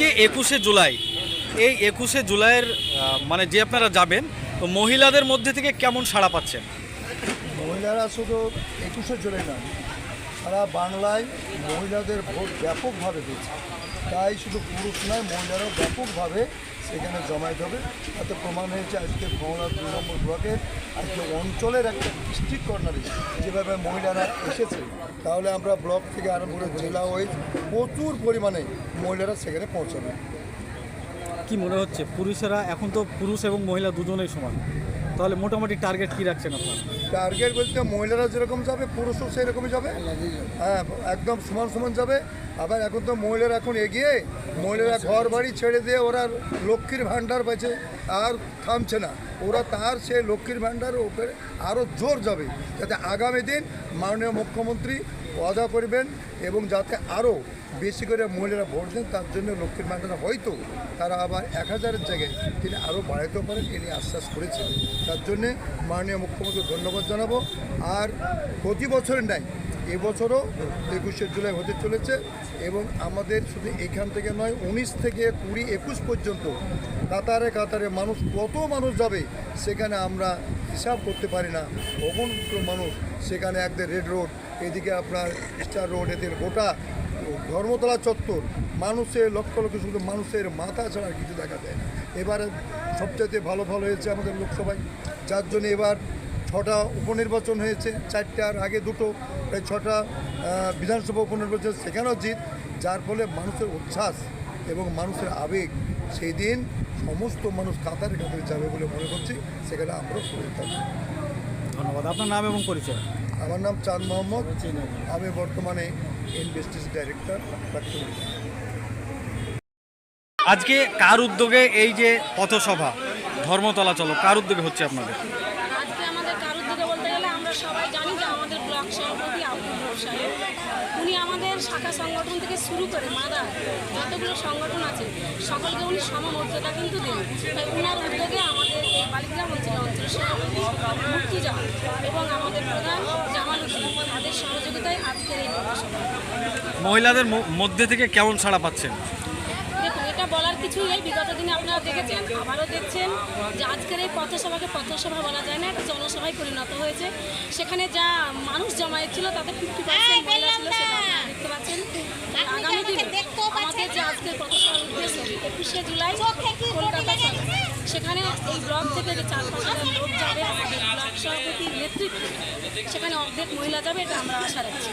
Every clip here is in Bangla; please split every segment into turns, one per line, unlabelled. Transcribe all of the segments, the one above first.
যে একুশে জুলাই, এই একুশে জুলাইয়ের মানে যে আপনারা যাবেন, তো মহিলাদের মধ্যে থেকে কেমন সাড়া পাচ্ছেন?
মহিলারা শুধু একুশে জুলাই নয়, সারা বাংলায় মহিলাদের ভোট ব্যাপকভাবে দিচ্ছে তাই শুধু পুরুষ নয়, মহিলারাও ব্যাপকভাবে সেখানে জমায়েত হবে। তাতে প্রমাণ হয়েছে আজকে মহলা দুই নম্বর ব্লকের আজকে অঞ্চলের একটা ডিস্ট্রিক্ট কর্নারে যেভাবে মহিলারা এসেছে, তাহলে আমরা ব্লক থেকে আরম্ভ করে জেলা ওয়াইজ প্রচুর পরিমাণে মহিলারা সেখানে পৌঁছাবে।
কি মনে হচ্ছে? পুরুষেরা, এখন তো পুরুষ এবং মহিলা দুজনেই সমান। তাহলে মোটামুটি টার্গেট কি রাখছেন আপনার?
টার্গেট বলতে মহিলারা যেরকম যাবে, পুরুষও সেরকমই যাবে। হ্যাঁ একদম সমান সমান যাবে। আবার এখন তো মহিলারা এখন এগিয়ে, মহিলারা ঘর বাড়ি ছেড়ে দিয়ে ওরা লক্ষ্মীর ভাণ্ডার পাচ্ছে, আর থামছে না। ওরা তার সে লক্ষ্মীর ভাণ্ডার উপরে আরও জোর যাবে, যাতে আগামী দিন মাননীয় মুখ্যমন্ত্রী ওয়াদা করবেন এবং যাতে আরও বেশি করে মহিলারা ভোট দেন, তার জন্য লক্ষ্মীর ভাণ্ডার হয়তো তারা আবার এক হাজারের জায়গায় তিনি আরও বাড়াইতেও পারেন তিনি আশ্বাস করেছেন। তার জন্যে মাননীয় মুখ্যমন্ত্রী ধন্যবাদ জানাব। আর প্রতি বছরের নাই এবছরও একুশে জুলাই হতে চলেছে এবং আমাদের শুধু এখান থেকে নয়, উনিশ থেকে কুড়ি একুশ পর্যন্ত কাতারে কাতারে মানুষ কত মানুষ যাবে সেখানে আমরা হিসাব করতে পারি না। অগণিত মানুষ সেখানে একদের রেড রোড এদিকে আপনার স্টার রোড এদের গোটা ধর্মতলা চত্বর, মানুষের লক্ষ লক্ষ শুধু মানুষের মাথা ছাড়া কিছু দেখা না। এবারে সবচাইতে ভালো ভালো হয়েছে আমাদের লোকসভায়। যার জন্য এবার ছটা উপনির্বাচন হয়েছে, চারটার আগে দুটো, প্রায় ছটা বিধানসভা উপনির্বাচন সেখানেও জিত, যার ফলে মানুষের উচ্ছ্বাস এবং মানুষের আবেগ সেই দিন সমস্ত মানুষ কাতারে কাতারে যাবে বলে মনে করছি। সেখানে আমরাও করে থাকি
ধন্যবাদ। আপনার নাম এবং পরিচয়?
আমার নাম চাঁদ মোহাম্মদ। আমি বর্তমানে ইনভেস্টিস ডাইরেক্টর
আজকে কার উদ্যোগে এই যে পথসভা ধর্মতলা চলো কার উদ্যোগে হচ্ছে আপনাদের?
আজকে আমাদের কারোর দিকে বলতে গেলে আমরা সবাই জানি যে আমাদের ব্লক সভাপতি আব্দুল সাহেব। উনি আমাদের শাখা সংগঠন থেকে শুরু করে মাদার যতগুলো সংগঠন আছে সকলকে উনি সমমর্যাদা কিন্তু দেন। তাই উনার উদ্যোগে আমাদের এই বালিগ্রাম অঞ্চলে অঞ্চল সভাপতি মুক্তিজা এবং সহযোগিতায় আজকের এই
মহিলাদের মধ্যে থেকে কেমন সাড়া পাচ্ছেন?
দেখুন এটা বলার কিছুই নেই। বিগত দিনে আপনারা দেখেছেন আবারও দেখছেন যে আজকের এই পথসভাকে পথসভা বলা যায় না একটা জনসভায় পরিণত হয়েছে। সেখানে যা মানুষ জমায়েত ছিল তাতে ফিফটি পার্সেন্ট মহিলা ছিল সেটা আপনারা দেখতে পাচ্ছেন। আগামী দিনে আমাদের যে আজকের পথসভার উদ্দেশ্য একুশে জুলাই কলকাতা সেখানে এই ব্লক থেকে যে চার পাঁচ লোক যাবে আমাদের সভাপতির নেতৃত্বে সেখানে অর্ধেক মহিলা যাবে এটা আমরা আশা রাখছি।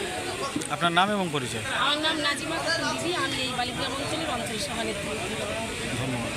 আপনার নাম এবং পরিচয়?
আমার নাম নাজিমা খাতুন দিদি আমি এই বালিগ্রাম অঞ্চলের অঞ্চল সভানেত্রী।
ধন্যবাদ।